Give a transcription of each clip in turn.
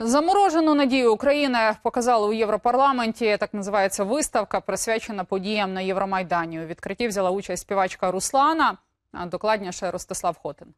Заморожену надію України показали у Європарламенті. Так називається виставка, присвячена подіям на Євромайдані. У відкритті взяла участь співачка Руслана, а докладніше Ростислав Хотин.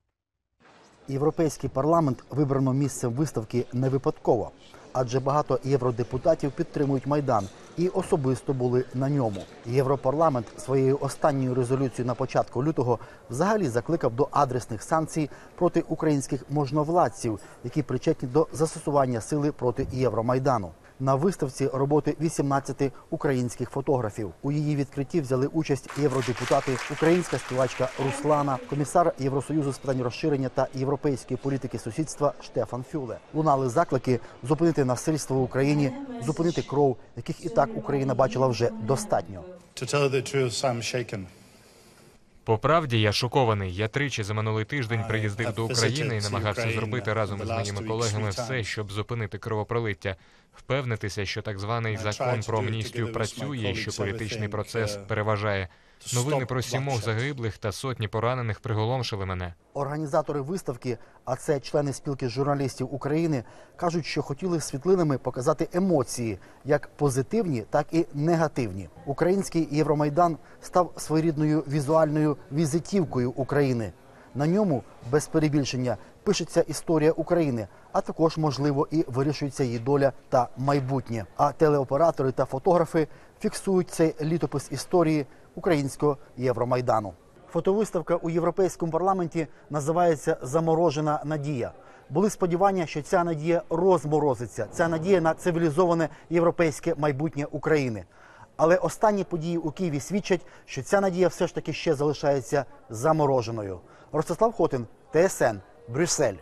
Європейський парламент вибрано місцем виставки не випадково, адже багато євродепутатів підтримують майдан і особисто були на ньому. Європарламент своєю останньою резолюцією на початку лютого взагалі закликав до адресних санкцій проти українських можновладців, які причетні до застосування сили проти Євромайдану. На виставці роботи 18 українських фотографів. У її відкритті взяли участь євродепутати, українська співачка Руслана, комісар Євросоюзу з питань розширення та європейської політики сусідства Штефан Фюле. Лунали заклики зупинити насильство в Україні, зупинити кров, яких і так Україна бачила вже достатньо. По правді я шокований. Я тричі за минулий тиждень приїздив до України і намагався зробити разом the з моїми колегами все, щоб зупинити кровопролиття, впевнитися, що так званий закон про амністію працює, і що політичний процес uh, переважає. Новини про сімох загиблих та сотні поранених приголомшили мене. Організатори виставки, а це члени спілки журналістів України, кажуть, що хотіли світлинами показати емоції, як позитивні, так і негативні. Український Євромайдан став своєрідною візуальною візитівкою України. На ньому без перебільшення пишеться історія України, а також можливо і вирішується її доля та майбутнє. А телеоператори та фотографи фіксують цей літопис історії українського Євромайдану. Фотовиставка у європейському парламенті називається Заморожена надія. Були сподівання, що ця надія розморозиться. Ця надія на цивілізоване європейське майбутнє України. Але останні події у Києві свідчать, що ця надія все ж таки ще залишається замороженою. Ростислав Хотин, ТСН, Брюссель.